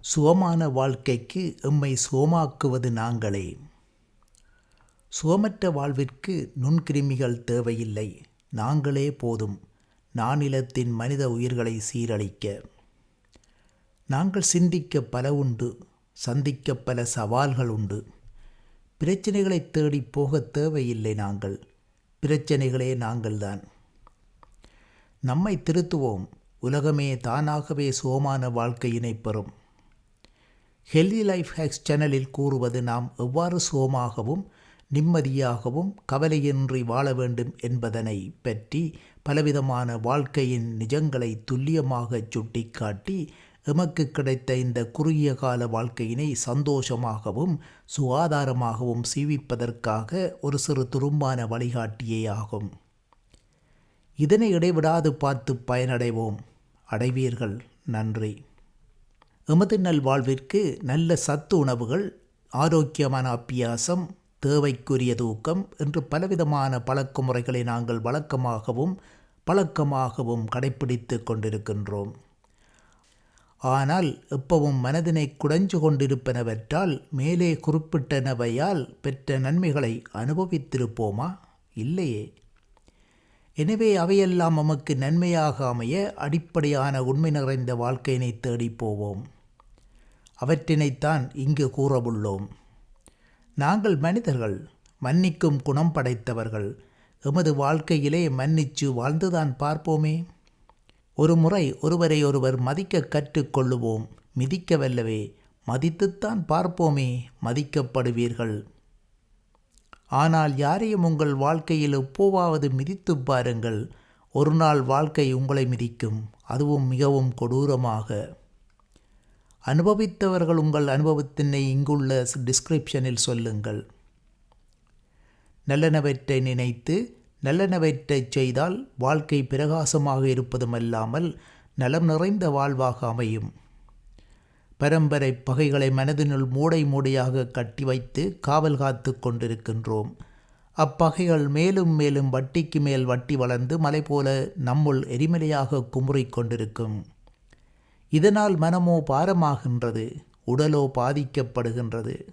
சுகமான வாழ்க்கைக்கு எம்மை சுகமாக்குவது நாங்களே. சுகமற்ற வாழ்விற்கு நுண்கிருமிகள் தேவையில்லை. நாங்களே போதும். நானிலத்தின் மனித உயிர்களை சீரழிக்க. நாங்கள் சிந்திக்க பல உண்டு. சந்திக்க பல சவால்கள் உண்டு. பிரச்சனைகளை தேடி போக தேவையில்லை நாங்கள். பிரச்சனைகளே நாங்கள்தான். நம்மை திருத்துவோம். உலகமே தானாகவே சுகமான வாழ்க்கையினை பெறும். ஹெல்தி லைஃப் ஹேக்ஸ் சேனலில் கூறுவது நாம் எவ்வாறு சுகமாகவும் நிம்மதியாகவும் கவலையின்றி வாழ வேண்டும் என்பதனை பற்றி பலவிதமான வாழ்க்கையின் நிஜங்களை துல்லியமாக சுட்டிக்காட்டி எமக்கு கிடைத்த இந்த குறுகிய கால வாழ்க்கையினை சந்தோஷமாகவும் சுகாதாரமாகவும் சீவிப்பதற்காக ஒரு சிறு துரும்பான வழிகாட்டியே ஆகும். இதனை இடைவிடாது பார்த்து பயனடைவோம். அடைவீர்கள். நன்றி. எமது நல்வாழ்விற்கு நல்ல சத்து உணவுகள் ஆரோக்கியமான அப்பியாசம் தேவைக்குரிய தூக்கம் என்று பலவிதமான பழக்க முறைகளை நாங்கள் வழக்கமாகவும் பழக்கமாகவும் கடைபிடித்து கொண்டிருக்கின்றோம். ஆனால் எப்பவும் மனதினை குடைஞ்சு கொண்டிருப்பனவற்றால் மேலே குறிப்பிட்டனவையால் பெற்ற நன்மைகளை அனுபவித்திருப்போமா? இல்லையே. எனவே அவையெல்லாம் நமக்கு நன்மையாக அமைய அடிப்படையான உண்மை நிறைந்த வாழ்க்கையினை தேடிப் போவோம். அவற்றினைத்தான் இங்கு கூறவுள்ளோம். நாங்கள் மனிதர்கள் மன்னிக்கும் குணம் படைத்தவர்கள் எமது வாழ்க்கையிலே மன்னிச்சு வாழ்ந்துதான் பார்ப்போமே. ஒரு முறை ஒருவரை ஒருவர் மதிக்க கற்றுக்கொள்ளுவோம் மிதிக்க வல்லவே மதித்துத்தான் பார்ப்போமே மதிக்கப்படுவீர்கள். ஆனால் யாரையும் உங்கள் வாழ்க்கையில் எப்போவாவது மிதித்து பாருங்கள். ஒரு நாள் வாழ்க்கை உங்களை மிதிக்கும். அதுவும் மிகவும் கொடூரமாக. அனுபவித்தவர்கள் உங்கள் அனுபவத்தினை இங்குள்ள டிஸ்கிரிப்ஷனில் சொல்லுங்கள். நல்லனவற்றை நினைத்து நல்லனவற்றை செய்தால் வாழ்க்கை பிரகாசமாக இருப்பதுமல்லாமல் நலம் நிறைந்த வாழ்வாக அமையும். பரம்பரை பகைகளை மனதினுள் மூடை மூடையாக கட்டி வைத்து காவல் காத்து கொண்டிருக்கின்றோம். அப்பகைகள் மேலும் மேலும் வட்டிக்கு மேல் வட்டி வளர்ந்து மலை போல நம்முள் எரிமலையாக குமுறிக் கொண்டிருக்கும். இதனால் மனமோ பாரமாகின்றது உடலோ பாதிக்கப்படுகின்றது.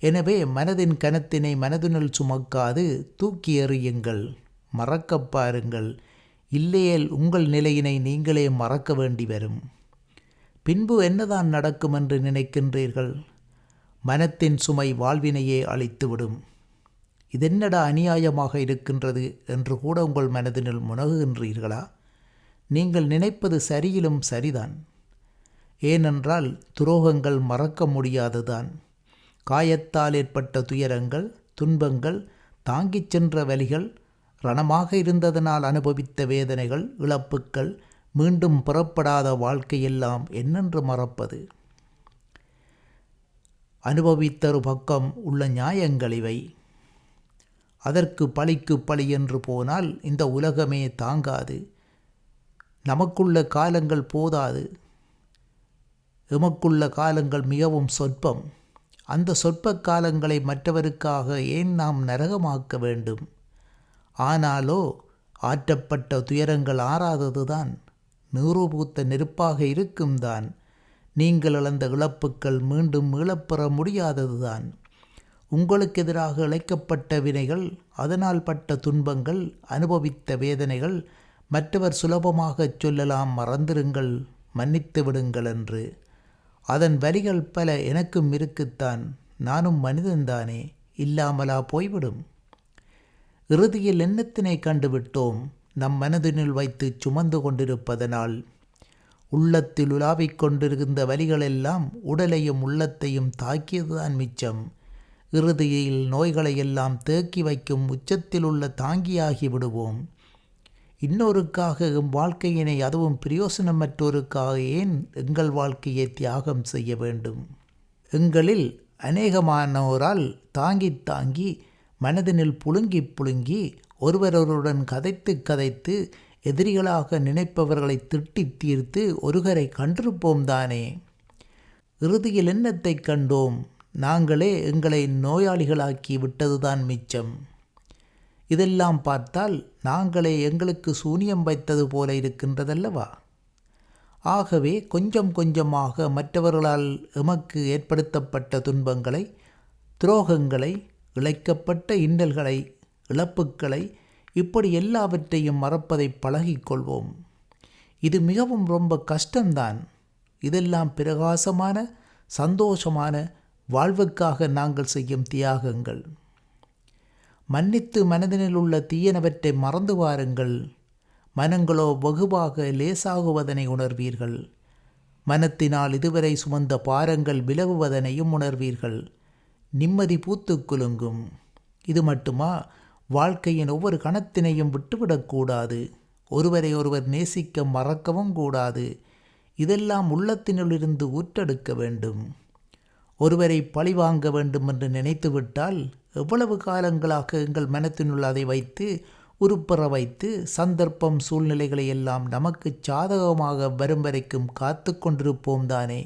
எனவே மனதின் கனத்தினை மனதினுள் சுமக்காது தூக்கி எறியுங்கள் மறக்கப் பாருங்கள். இல்லையேல் உங்கள் நிலையினை நீங்களே மறக்க வேண்டி வரும். பின்பு என்னதான் நடக்கும் என்று நினைக்கின்றீர்கள்? மனத்தின் சுமை வாழ்வினையே அழித்துவிடும். இதென்னடா அநியாயமாக இருக்கின்றது என்று கூட உங்கள் மனதினுள் முனகுகின்றீர்களா? நீங்கள் நினைப்பது சரியிலும் சரிதான். ஏனென்றால் துரோகங்கள் மறக்க முடியாதுதான். காயத்தால் ஏற்பட்ட துயரங்கள் துன்பங்கள் தாங்கிச் சென்ற வலிகள் ரணமாக இருந்ததனால் அனுபவித்த வேதனைகள் இழப்புக்கள் மீண்டும் புறப்படாத வாழ்க்கையெல்லாம் என்னென்று மறப்பது? அனுபவித்தரு பக்கம் உள்ள நியாயங்கள் இவை அதற்கு பழிக்கு பழி என்று போனால் இந்த உலகமே தாங்காது. நமக்குள்ள காலங்கள் போதாது. எமக்குள்ள காலங்கள் மிகவும் சொற்பம். அந்த சொற்ப காலங்களை மற்றவருக்காக ஏன் நாம் நரகமாக்க வேண்டும்? ஆனாலோ ஆற்றப்பட்ட துயரங்கள் ஆறாததுதான். நூறுபூத்த நெருப்பாக இருக்கும் தான். நீங்கள் இழந்த இழப்புக்கள் மீண்டும் மீளப்பெற முடியாததுதான். உங்களுக்கு எதிராக இழைக்கப்பட்ட வினைகள் அதனால் பட்ட துன்பங்கள் அனுபவித்த வேதனைகள் மற்றவர் சுலபமாகச் சொல்லலாம் மறந்திருங்கள் மன்னித்து விடுங்கள் என்று அதன் வரிகள் பல எனக்கும் இருக்குத்தான் நானும் மனிதன்தானே இல்லாமலா போய்விடும். இறுதியில் எண்ணத்தினை கண்டுவிட்டோம் நம் மனதினுள் வைத்து சுமந்து கொண்டிருப்பதனால். உள்ளத்தில் உலாவிக் கொண்டிருந்த வலிகளெல்லாம் உடலையும் உள்ளத்தையும் தாக்கியதுதான் மிச்சம். இறுதியில் நோய்களையெல்லாம் தேக்கி வைக்கும் உச்சத்தில் உள்ள தாங்கியாகி விடுவோம். இன்னொருக்காக எம் வாழ்க்கையினை அதுவும் பிரயோசனமற்றோருக்காக ஏன் எங்கள் வாழ்க்கையை தியாகம் செய்ய வேண்டும்? எங்களில் அநேகமானோரால் தாங்கி தாங்கி மனதினில் புழுங்கி புழுங்கி ஒருவரொருடன் கதைத்து கதைத்து எதிரிகளாக நினைப்பவர்களை திட்டி தீர்த்து ஒருகரை கண்டிருப்போம் தானே? இறுதியில் என்னத்தைக் கண்டோம்? நாங்களே எங்களை நோயாளிகளாக்கி விட்டதுதான் மிச்சம். இதெல்லாம் பார்த்தால் நாங்களே எங்களுக்கு சூனியம் வைத்தது போல இருக்கின்றதல்லவா? ஆகவே கொஞ்சம் கொஞ்சமாக மற்றவர்களால் எமக்கு ஏற்படுத்தப்பட்ட துன்பங்களை துரோகங்களை இழைக்கப்பட்ட இன்னல்களை இழப்புக்களை இப்படி எல்லாவற்றையும் மறப்பதை பழகிக்கொள்வோம் இது மிகவும் ரொம்ப கஷ்டம்தான். இதெல்லாம் பிரகாசமான சந்தோஷமான வாழ்வுக்காக நாங்கள் செய்யும் தியாகங்கள். மன்னித்து மனதினில் உள்ள தீயனவற்றை மறந்து வாருங்கள். மனங்களோ வெகுவாக லேசாகுவதனை உணர்வீர்கள். மனத்தினால் இதுவரை சுமந்த பாரங்கள் விலகுவதனையும் உணர்வீர்கள். நிம்மதி பூத்து குலுங்கும். இது மட்டுமா? வாழ்க்கையின் ஒவ்வொரு கணத்தினையும் விட்டுவிடக்கூடாது ஒருவரை ஒருவர் நேசிக்க மறக்கவும் கூடாது. இதெல்லாம் உள்ளத்தினுள்ளிருந்து ஊற்றெடுக்க வேண்டும். ஒருவரை பழிவாங்க வேண்டும் என்று நினைத்துவிட்டால் எவ்வளவு காலங்களாக எங்கள் மனத்தினுள் அதை வைத்து உருப்பெற வைத்து சந்தர்ப்பம் சூழ்நிலைகளை எல்லாம் நமக்கு சாதகமாக வரும் வரைக்கும் காத்து கொண்டிருப்போம் தானே?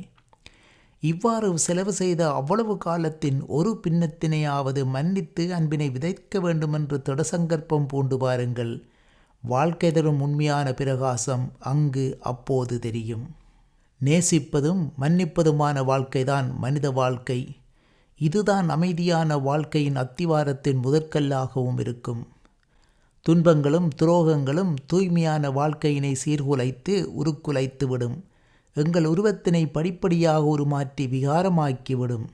இவ்வாறு செலவு செய்த அவ்வளவு காலத்தின் ஒரு பின்னத்தினையாவது மன்னித்து அன்பினை விதைக்க வேண்டுமென்று திடசங்கற்பம் பூண்டு பாருங்கள். வாழ்க்கை தரும் உண்மையான பிரகாசம் அங்கு அப்போது தெரியும். நேசிப்பதும் மன்னிப்பதுமான வாழ்க்கைதான் மனித வாழ்க்கை. இதுதான் அமைதியான வாழ்க்கையின் அத்திவாரத்தின் முதற்கல்லாகவும் இருக்கும். துன்பங்களும் துரோகங்களும் தூய்மையான வாழ்க்கையினை சீர்குலைத்து உருக்குலைத்து விடும் எங்கள் உருவத்தினை படிப்படியாக உருமாற்றி விகாரமாக்கிவிடும்.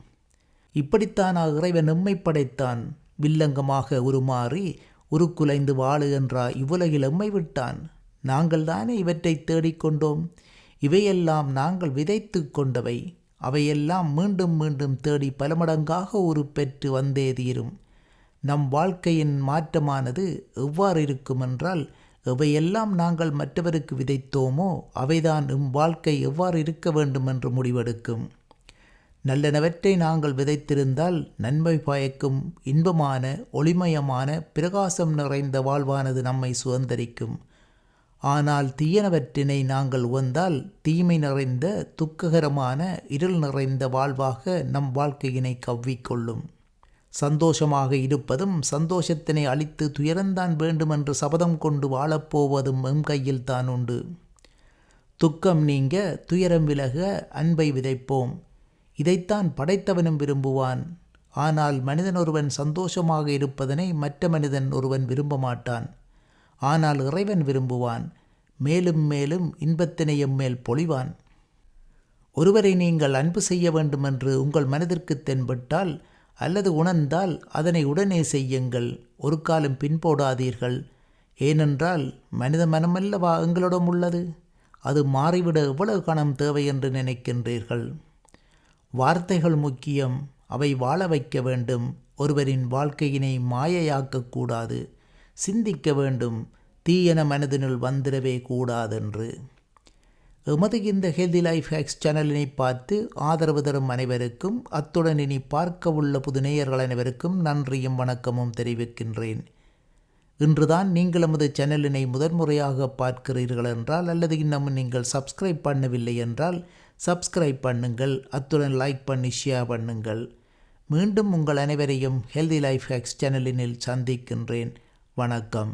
இப்படித்தான் இறைவன் எம்மை படைத்தான். வில்லங்கமாக உருமாறி உருக்குலைந்து வாழு என்றா இவ்வுலகில் எம்மை விட்டான்? நாங்கள் தானே இவற்றை தேடிக்கொண்டோம்? இவையெல்லாம் நாங்கள் விதைத்து கொண்டவை. அவையெல்லாம் மீண்டும் மீண்டும் தேடி பல மடங்காக உருப்பெற்று வந்தே தீரும். நம் வாழ்க்கையின் மாற்றமானது எவ்வாறு இருக்குமென்றால் எவையெல்லாம் நாங்கள் மற்றவருக்கு விதைத்தோமோ அவைதான் எம் வாழ்க்கை எவ்வாறு இருக்க வேண்டும் என்று முடிவெடுக்கும். நல்லனவற்றை நாங்கள் விதைத்திருந்தால் நன்மை பயக்கும் இன்பமான ஒளிமயமான பிரகாசம் நிறைந்த வாழ்வானது நம்மை சுதந்திரிக்கும். ஆனால் தீயனவற்றினை நாங்கள் உவந்தால் தீமை நிறைந்த துக்ககரமான இருள் நிறைந்த வாழ்வாக நம் வாழ்க்கையினை கவ்விக்கொள்ளும். சந்தோஷமாக இருப்பதும் சந்தோஷத்தினை அளித்து துயரந்தான் வேண்டுமென்று சபதம் கொண்டு வாழப்போவதும் எம் கையில் தான் உண்டு. துக்கம் நீங்க துயரம் விலக அன்பை விதைப்போம். இதைத்தான் படைத்தவனும் விரும்புவான். ஆனால் மனிதன் ஒருவன் சந்தோஷமாக இருப்பதனை மற்ற மனிதன் ஒருவன் விரும்ப மாட்டான் ஆனால் இறைவன் விரும்புவான். மேலும் மேலும் இன்பத்தினை எம்மேல் பொழிவான். ஒருவரை நீங்கள் அன்பு செய்ய வேண்டுமென்று உங்கள் மனதிற்கு தென்பட்டால் அல்லது உணர்ந்தால் அதனை உடனே செய்யுங்கள். ஒரு காலம் பின்போடாதீர்கள். ஏனென்றால் மனித மனமல்லவா எங்களிடம் உள்ளது. அது மாறிவிட எவ்வளவு கணம் தேவை என்று நினைக்கின்றீர்கள். வார்த்தைகள் முக்கியம். அவை வாழ வைக்க வேண்டும். ஒருவரின் வாழ்க்கையினை மாயையாக்கக்கூடாது சிந்திக்க வேண்டும். தீயன மனதினுள் வந்துடவே கூடாதென்று. எமது இந்த ஹெல்தி லைஃப் ஹேக்ஸ் சேனலினை பார்த்து ஆதரவு தரும் அனைவருக்கும் அத்துடன் இனி பார்க்க உள்ள புது நேயர்கள் அனைவருக்கும் நன்றியும் வணக்கமும் தெரிவிக்கின்றேன். இன்றுதான் நீங்கள் எமது சேனலினை முதன்முறையாக பார்க்கிறீர்கள் என்றால் அல்லது இன்னமும் நீங்கள் சப்ஸ்கிரைப் பண்ணவில்லை என்றால் சப்ஸ்கிரைப் பண்ணுங்கள். அத்துடன் லைக் பண்ணி ஷேர் பண்ணுங்கள். மீண்டும் உங்கள் அனைவரையும் ஹெல்தி லைஃப் ஹேக்ஸ் சேனலினில் சந்திக்கின்றேன். வணக்கம்.